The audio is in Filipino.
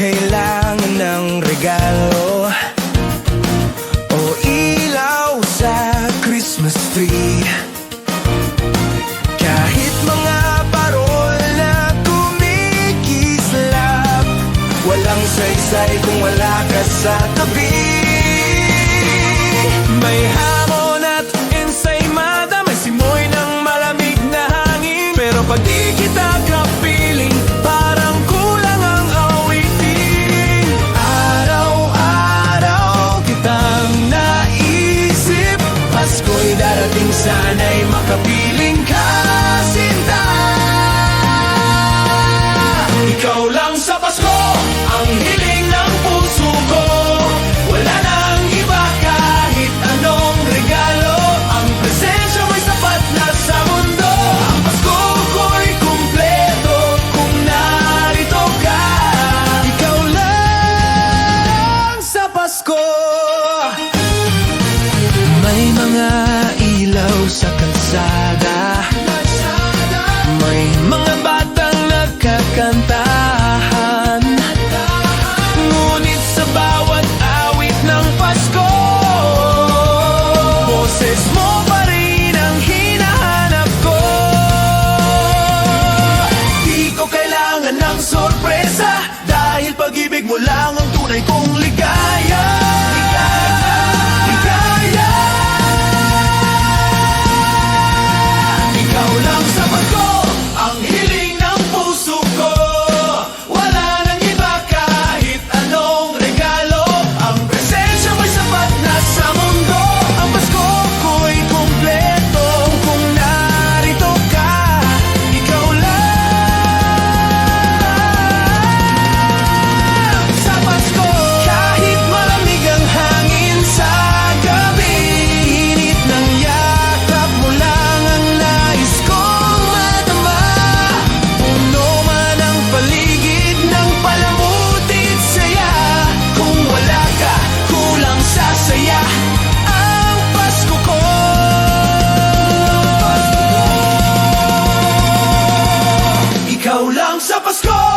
kailangan ng regalo O ilaw sa Christmas tree. Kahit mga parol na kumikislap Walang saysay kung wala ka sa tabi. ako'y darating sana'y makapiling ka, sinta. Ikaw lang sorpresa. Dahil pag-ibig mo lang ang tunay kong ligaya. Kulang sa Pasko!